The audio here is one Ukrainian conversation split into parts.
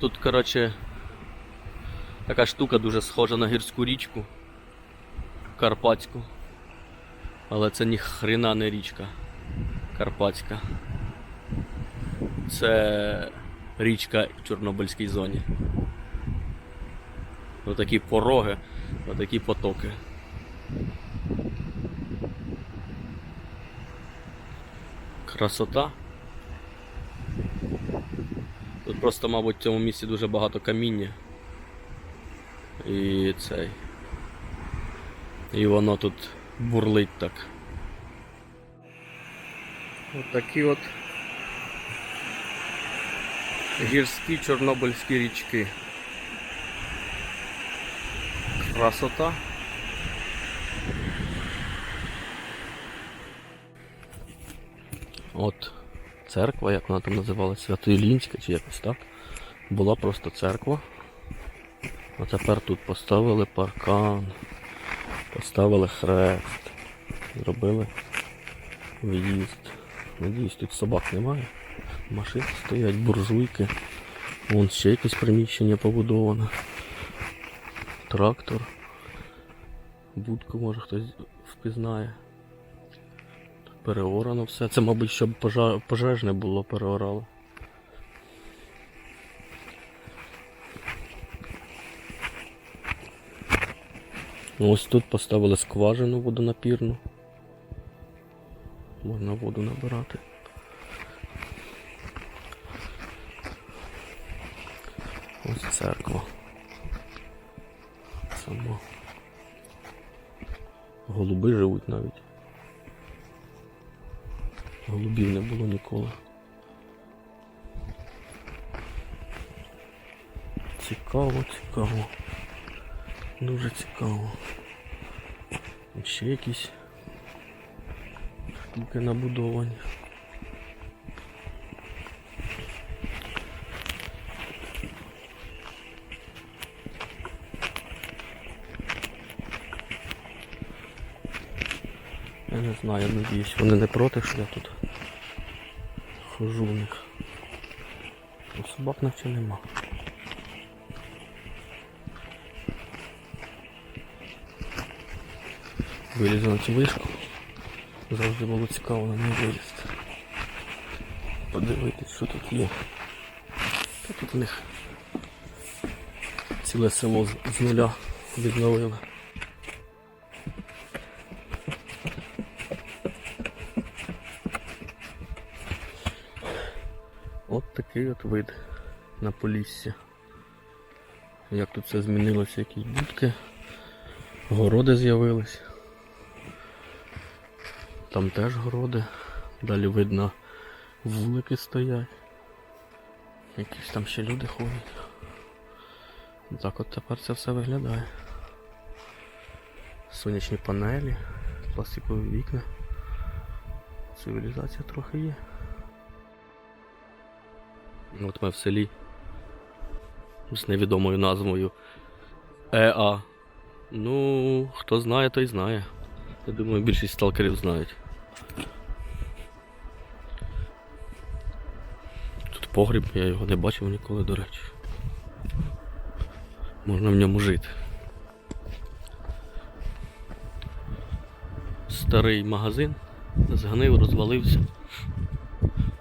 Тут, коротше, така штука дуже схожа на гірську річку. Карпатську. Але це ні хрена не річка Карпатська. Це річка в Чорнобильській зоні. Отакі пороги, отакі потоки. Красота. Тут просто, мабуть, в цьому місці дуже багато каміння. І цей. І воно тут бурлить так. От такі от гірські чорнобильські річки. Красота. От церква, як вона там називалася, Святоїлінська чи якось так. Була просто церква. А тепер тут поставили паркан, поставили хрест, зробили в'їзд. Надіюсь, тут собак немає. Машини стоять, буржуйки. Вон ще якесь приміщення побудоване. Трактор. Будку може хтось впізнає. Переорано все. Це, мабуть, щоб пожа- пожежне було переорало. Ось тут поставили скважину водонапірну. Можна воду набирати. Ось церква. Сама. Голуби живуть навіть. Голубів не було ніколи. Цікаво, цікаво. Дуже цікаво. І Ще якісь штуки набудовані. Надіюсь, вони не проти, що я тут хожу в них. Собак наче нема. Вилізу на цю вишку. Завжди було цікаво на неї вилізти. Подивитись, що тут є. Та тут у них ціле село з нуля відновили. Такий от вид на Полісся. Як тут все змінилося, якісь будки, городи з'явились. Там теж городи. Далі видно вулики стоять. Якісь там ще люди ходять. Так от тепер це все виглядає. Сонячні панелі, пластикові вікна. Цивілізація трохи є. От ми в селі з невідомою назвою ЕА. Ну, хто знає, той знає. Я думаю, більшість сталкерів знають. Тут погріб, я його не бачив ніколи, до речі. Можна в ньому жити. Старий магазин згнив, розвалився,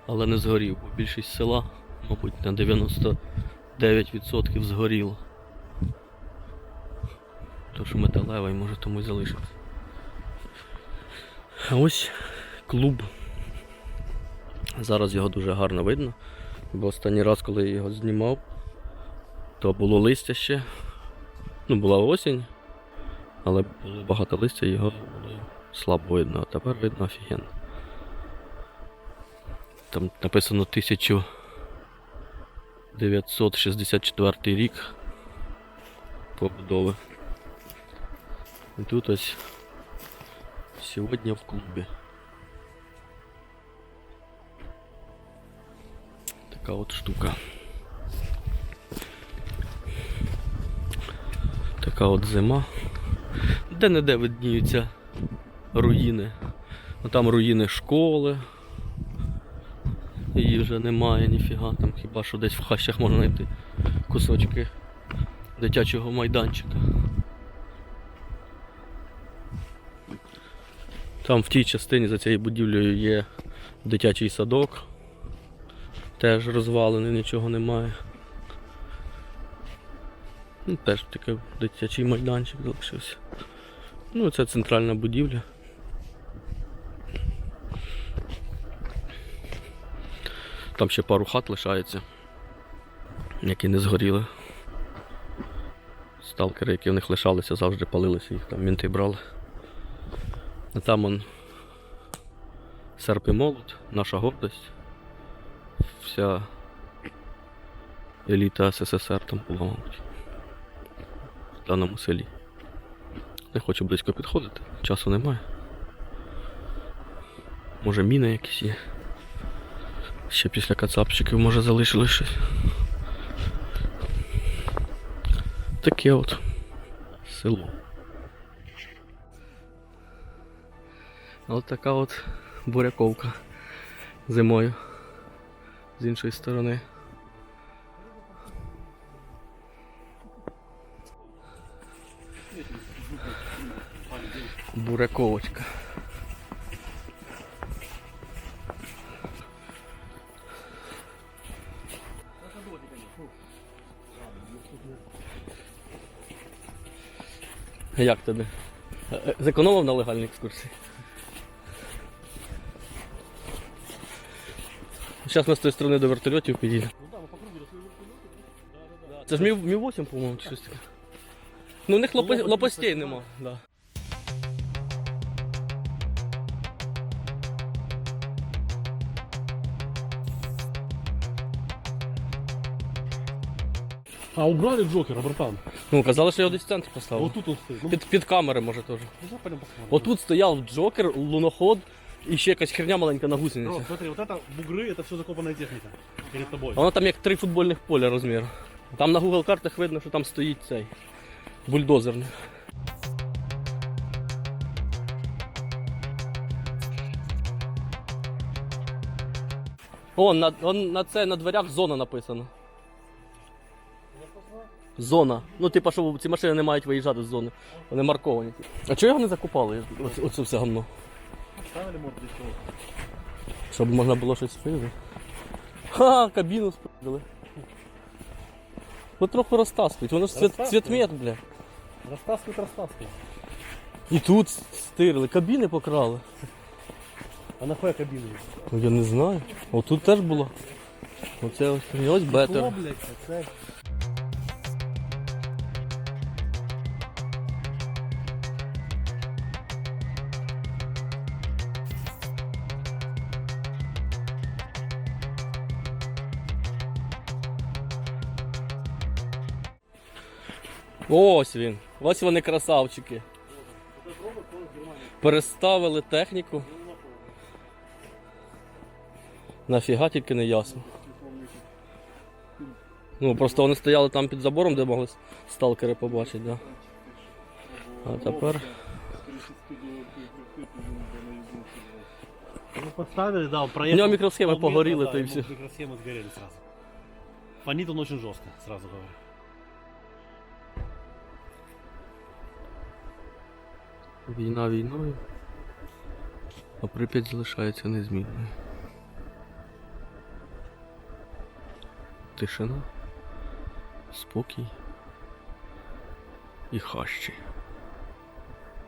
але не згорів, бо більшість села, мабуть, на 99% згоріло. Тож металевий може тому й залишився. А ось клуб. Зараз його дуже гарно видно. Бо останній раз, коли я його знімав, то було листя ще. Ну, була осінь, але було багато листя, його було слабо видно, а тепер видно офігенно. Там написано 1964 рік побудови. І тут ось сьогодні в клубі. Така от штука. така от зима. Де-не-де видніються руїни. Ну, Там руїни школи. Вже немає ніфіга, там хіба що десь в хащах можна знайти кусочки дитячого майданчика. Там в тій частині за цією будівлею є дитячий садок. Теж розвалений, нічого немає. Ну, теж такий дитячий майданчик залишився. Ну, це центральна будівля. Там ще пару хат лишається, які не згоріли. Сталкери, які в них лишалися, завжди палилися, їх там мінти брали. А там он серп і молот, наша гордость. Вся еліта СССР там була, мабуть. В даному селі. Не хочу близько підходити, часу немає. Може міни якісь є. Ще після кацапчиків може залишили щось. Таке от село. От така от буряковка зимою з іншої сторони. Буряковочка. Як тобі? Зекономив на легальній екскурсії? Зараз ми з тої сторони до вертольотів підійдемо. Це ж Мі, Мі 8, по-моєму, чи щось таке. Ну, у них лопостей лопастей нема. Да. А убрали Джокера, братан. Ну, казали, що його десь в центр поставили. Вот тут он стоит. Ну, Під, під камери, може, теж. ну, пойдем посмотрим. Отут стояв Джокер, луноход і ще якась херня маленька на гусениці. Ром, смотри, вот это бугры, это все закопанная техника перед тобой. А Воно там як три футбольних поля розміру. Там на Google картах видно, що там стоїть цей бульдозерний. О, на, он, на це на дверях зона написано. Зона. Ну, типа, що ці машини не мають виїжджати з зони. Вони марковані. А чого його не закупали? Оце, оце все гамно. Ставили мод для чего? Щоб можна було щось спити. Ха, кабіну спили. От трохи розтаскують, воно ж цвіт, Розтаскують? цвітмет, бля. Растаскивают, растаскивают. І тут стирили, кабіни покрали. А нахуя кабины? Ну я не знаю. О, тут теж було. Оце ось ось О, бетер. блядь, це... Ось він. Ось вони красавчики. Переставили техніку. Нафіга тільки не ясно. Ну, просто вони стояли там під забором, де могли сталкери побачити, да. А тепер. Ну, поставили, да, он У проехал. нього мікросхеми погоріли, то ему все. Микросхемы сгорели сразу. Фонит он очень жестко, сразу говорю. Війна війною. А Прип'ять залишається незмінною. Тишина, спокій і хащі.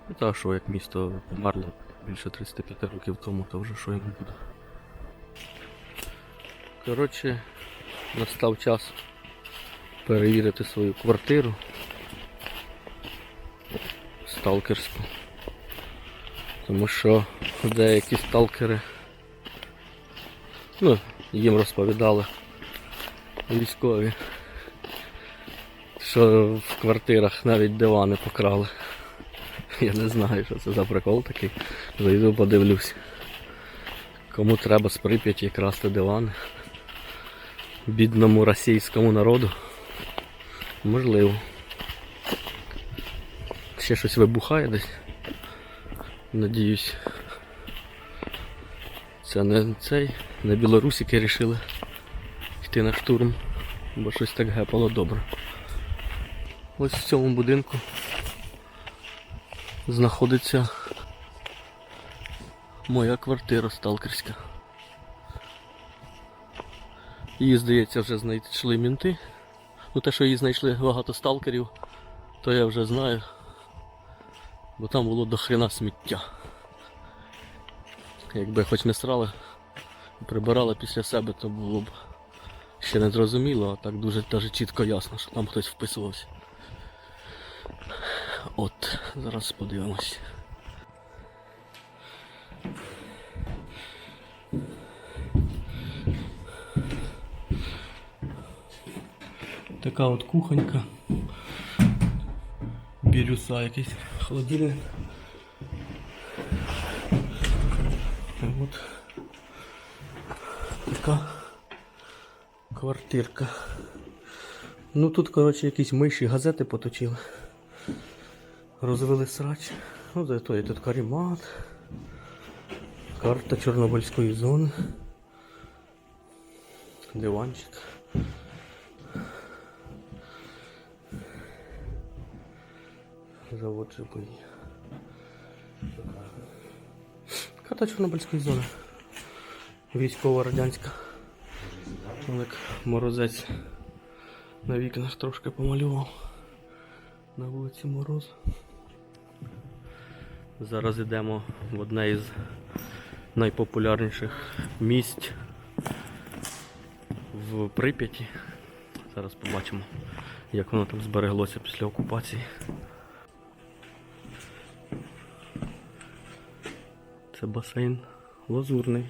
Ну, Та що як місто померло більше 35 років тому, то вже що йому буде. Коротше, настав час перевірити свою квартиру. Сталкерську. Тому що деякі сталкери ну, їм розповідали військові, що в квартирах навіть дивани покрали. Я не знаю, що це за прикол такий. Зайду подивлюсь. Кому треба з Прип'яті красти дивани. Бідному російському народу. Можливо. Ще щось вибухає десь. Надіюсь. Це не цей, не білорусики рішили йти на штурм, бо щось так гепало добре. Ось в цьому будинку знаходиться моя квартира сталкерська. Її, здається, вже знайшли мінти. Ну те, що її знайшли багато сталкерів, то я вже знаю. Бо там було до хрена сміття. Якби хоч не срали, прибирали після себе, то було б ще не зрозуміло, а так дуже даже чітко ясно, що там хтось вписувався. От, зараз подивимось. Така от кухонька. Бірюса якийсь холодильник. От така квартирка. Ну тут, коротше, якісь миші газети поточили. Розвели срач. Ну, зато є тут карімат. Карта Чорнобильської зони. Диванчик. Завод. Карта Чорнобильської зони. Військова радянська. Олег морозець на вікнах трошки помалював. На вулиці Мороз. Зараз йдемо в одне із найпопулярніших місць в Прип'яті. Зараз побачимо, як воно там збереглося після окупації. Це басейн лазурний.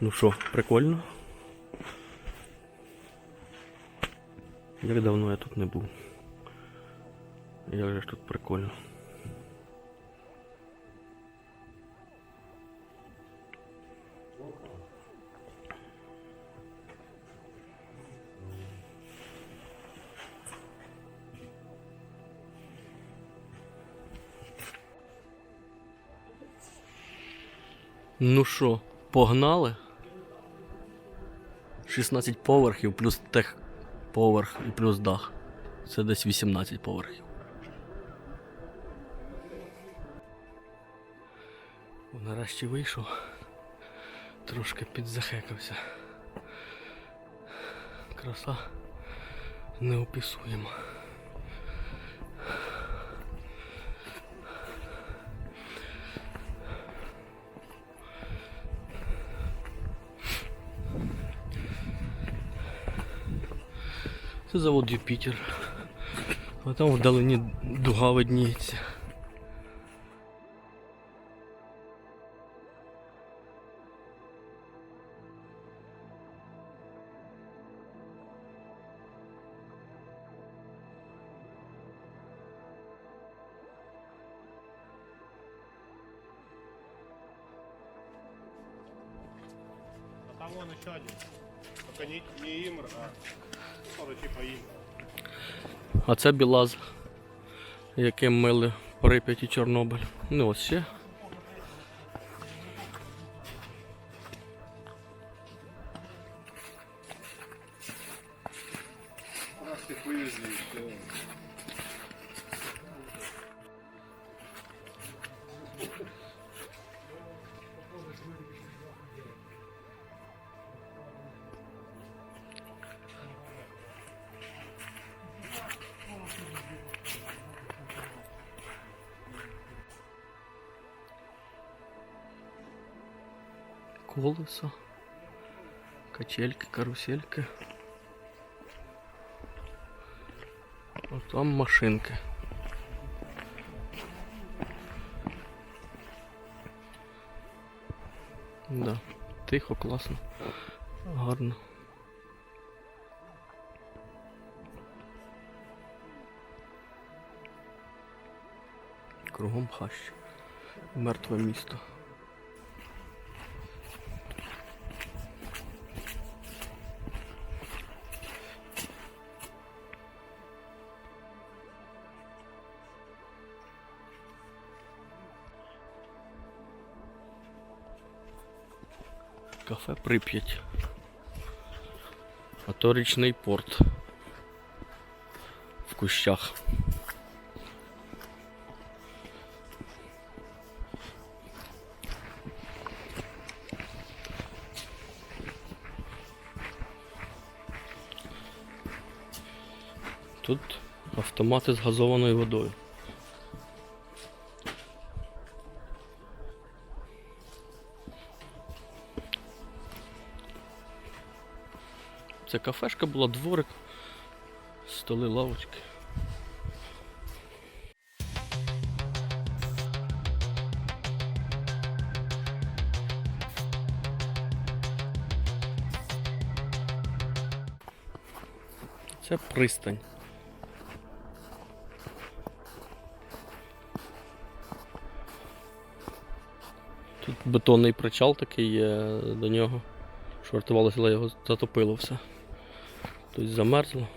Ну що, прикольно? Як давно я тут не був. Як же ж тут прикольно. Ну що, погнали? 16 поверхів плюс тех поверх і плюс дах. Це десь 18 поверхів. Нарешті вийшов. Трошки підзахекався. Краса неописуєма. Це завод Юпітер. А там вдалині дуга видніється. Це Білаз, яким мили Прип'ять і Чорнобиль. Ну ось ще. Карусельки. А там машинки. Да, тихо, класно. Гарно. Кругом хащ. Мертве місто. Кафе Прип'ять. А то річний порт. В кущах. Тут автомати з газованою водою. Це кафешка була, дворик, столи, лавочки. Це пристань. Тут бетонний причал такий є до нього. Швартувалося, але його затопило все. Тут замерзло.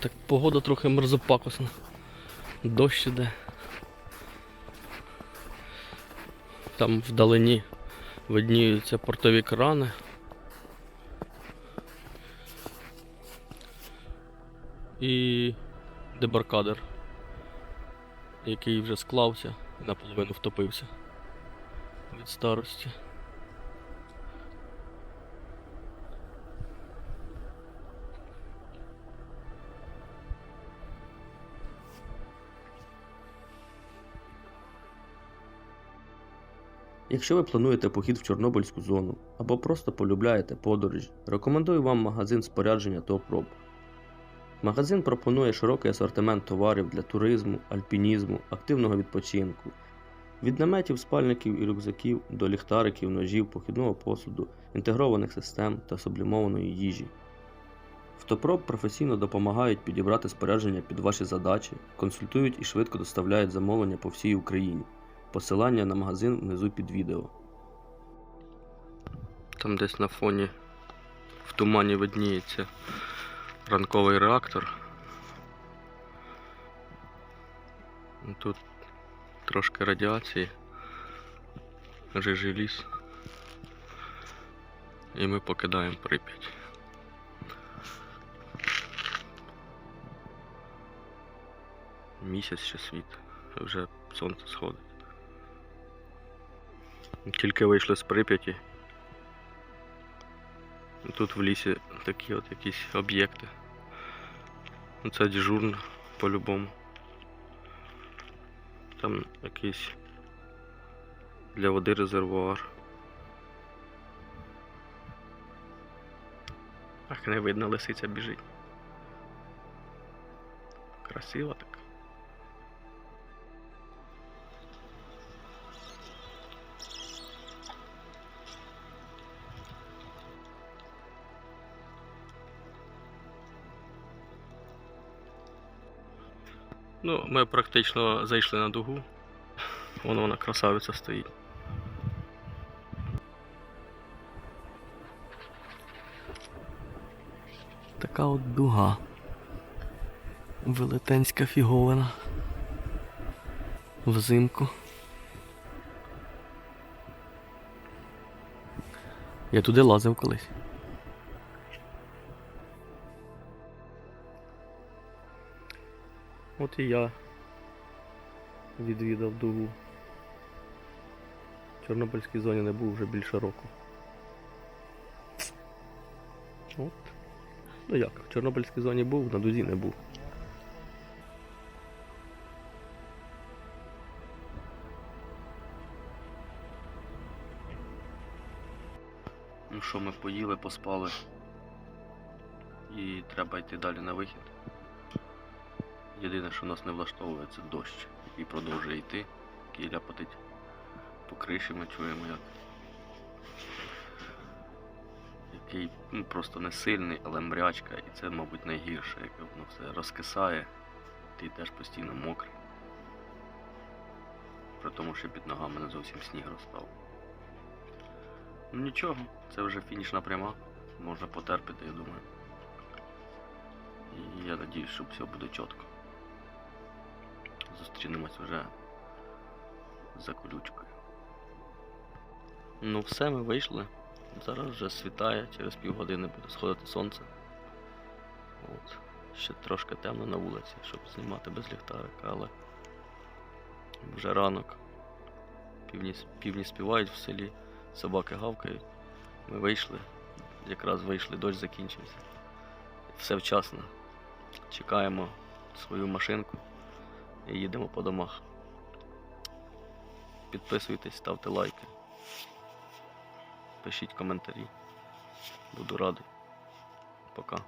Так, погода трохи мерзопакосна. Дощ іде. Там вдалині видніються портові крани. І дебаркадер, який вже склався і наполовину втопився від старості. Якщо ви плануєте похід в Чорнобильську зону або просто полюбляєте подорожі, рекомендую вам магазин спорядження ТОПРОБ. Магазин пропонує широкий асортимент товарів для туризму, альпінізму, активного відпочинку, від наметів, спальників і рюкзаків до ліхтариків, ножів, похідного посуду, інтегрованих систем та сублімованої їжі. В професійно допомагають підібрати спорядження під ваші задачі, консультують і швидко доставляють замовлення по всій Україні. Посилання на магазин внизу під відео. Там десь на фоні в тумані видніється ранковий реактор. Тут трошки радіації, рижий ліс. І ми покидаємо Прип'ять. Місяць ще світ, вже сонце сходить. Тільки вийшли з Прип'яті. Тут в лісі такі от якісь об'єкти. Ну, Це дежурно по-любому. Там якийсь для води резервуар. Ах, не видно, лисиця біжить. Красиво так. Ну, ми практично зайшли на дугу. Вон вона красавиця стоїть. Така от дуга. Велетенська фіговина. Взимку. Я туди лазив колись. От і я відвідав дугу. В Чорнобильській зоні не був вже більше року. От. Ну як, в Чорнобильській зоні був, на дузі не був. Ну що, ми поїли, поспали. І треба йти далі на вихід. Єдине, що нас не влаштовує, це дощ, який продовжує йти, який ляпотить по криші, ми чуємо як. Який ну, просто не сильний, але мрячка, і це, мабуть, найгірше, як воно все розкисає, ти теж постійно мокрий. При тому, що під ногами не зовсім сніг розстав. Ну нічого, це вже фінішна пряма. можна потерпіти, я думаю. І я надіюсь, що все буде чітко. Зустрінемось вже за колючкою. Ну все, ми вийшли. Зараз вже світає, через півгодини буде сходити сонце. От. Ще трошки темно на вулиці, щоб знімати без ліхтарика, але вже ранок. Півні, півні співають в селі, собаки гавкають. Ми вийшли, якраз вийшли, дощ закінчився. Все вчасно. Чекаємо свою машинку і їдемо по домах. Підписуйтесь, ставте лайки. Пишіть коментарі. Буду радий. Пока.